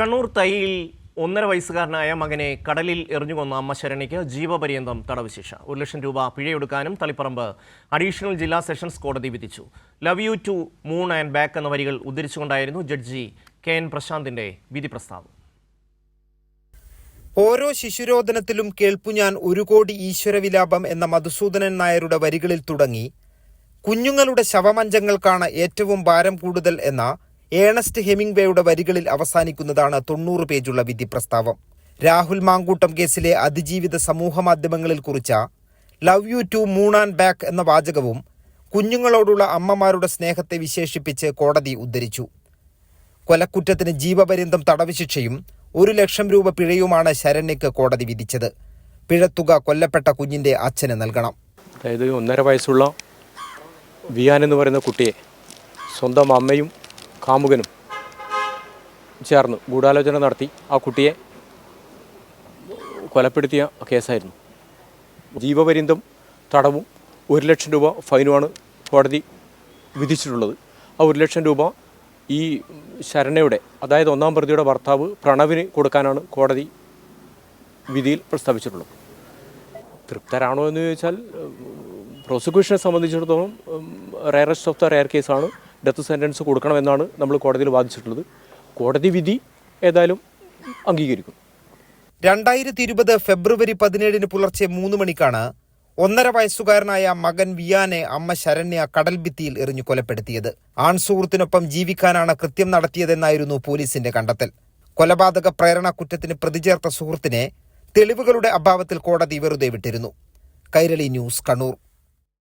കണ്ണൂർ തൈയിൽ ഒന്നര വയസ്സുകാരനായ മകനെ കടലിൽ എറിഞ്ഞുകൊന്ന അമ്മ ശരണിക്ക് ജീവപര്യന്തം തടവ് ശിക്ഷ ഒരു ലക്ഷം രൂപ പിഴയൊടുക്കാനും തളിപ്പറമ്പ് അഡീഷണൽ ജില്ലാ സെഷൻസ് കോടതി വിധിച്ചു. Love you to moon and back എന്ന വരികൾ ഉദ്ധരിച്ചുകൊണ്ടായിരുന്നു ജഡ്ജി കെ എൻ പ്രശാന്തിന്റെ വിധി പ്രസ്താവം ഓരോ ശിശുരോധനത്തിലും കേൾപ്പു ഞാൻ ഒരു കോടി ഈശ്വരവിലാപം എന്ന മധുസൂദനൻ നായരുടെ വരികളിൽ തുടങ്ങി കുഞ്ഞുങ്ങളുടെ ശവമഞ്ചങ്ങൾക്കാണ് ഏറ്റവും ഭാരം കൂടുതൽ എന്ന ഏണസ്റ്റ് ഹെമിംഗ്വേയുടെ വരികളിൽ അവസാനിക്കുന്നതാണ് തൊണ്ണൂറ് പേജുള്ള വിധി പ്രസ്താവം രാഹുൽ മാങ്കൂട്ടം കേസിലെ അതിജീവിത സമൂഹ മാധ്യമങ്ങളിൽ കുറിച്ച love you to moon and back എന്ന വാചകവും കുഞ്ഞുങ്ങളോടുള്ള അമ്മമാരുടെ സ്നേഹത്തെ വിശേഷിപ്പിച്ച് കോടതി ഉദ്ധരിച്ചു. കൊലക്കുറ്റത്തിന് ജീവപര്യന്തം തടവ് ശിക്ഷയും ഒരു ലക്ഷം രൂപ പിഴയുമാണ് ശരണ്യക്ക് കോടതി വിധിച്ചത്. പിഴത്തുക കൊല്ലപ്പെട്ട കുഞ്ഞിന്റെ അച്ഛന് നൽകണം. അതായത് ഒന്നര വയസ്സുള്ള വിയാൻ എന്ന് പറയുന്ന കുട്ടിയെ സ്വന്തം അമ്മയും കാമുകനും ചേർന്ന് ഗൂഢാലോചന നടത്തി ആ കുട്ടിയെ കൊലപ്പെടുത്തിയ കേസായിരുന്നു. ജീവപര്യന്തം തടവും ഒരു ലക്ഷം രൂപ ഫൈനുമാണ് കോടതി വിധിച്ചിട്ടുള്ളത്. ആ ഒരു ലക്ഷം രൂപ ഈ ശരണയുടെ അതായത് ഒന്നാം പ്രതിയുടെ ഭർത്താവ് പ്രണവിന് കൊടുക്കാനാണ് കോടതി വിധിയിൽ പ്രസ്താവിച്ചിട്ടുള്ളത്. തൃപ്തരാണോ എന്ന് ചോദിച്ചാൽ പ്രോസിക്യൂഷനെ സംബന്ധിച്ചിടത്തോളം റയറസ്റ്റ് ഓഫ് ദ റയർ കേസാണ് ഡെത്ത് സെന്റൻസ് കൊടുക്കണമെന്നാണ് നമ്മൾ കോടതിയിൽ വാദിച്ചിട്ടുള്ളത്. കോടതി വിധി ഏതായാലും അംഗീകരിക്കും. രണ്ടായിരത്തി ഇരുപത് ഫെബ്രുവരി പതിനേഴിന് പുലർച്ചെ മൂന്ന് മണിക്കാണ് ഒന്നര വയസ്സുകാരനായ മകൻ വിയാനെ അമ്മ ശരണ്യ കടൽ ഭിത്തിയിൽ എറിഞ്ഞു കൊലപ്പെടുത്തിയത്. ആൺസുഹൃത്തിനൊപ്പം ജീവിക്കാനാണ് കൃത്യം നടത്തിയതെന്നായിരുന്നു പോലീസിന്റെ കണ്ടെത്തൽ. കൊലപാതക പ്രേരണ കുറ്റത്തിന് പ്രതിചേർത്ത സുഹൃത്തിനെ തെളിവുകളുടെ അഭാവത്തിൽ കോടതി വെറുതെ വിട്ടിരുന്നു. കൈരളി ന്യൂസ് കണ്ണൂർ.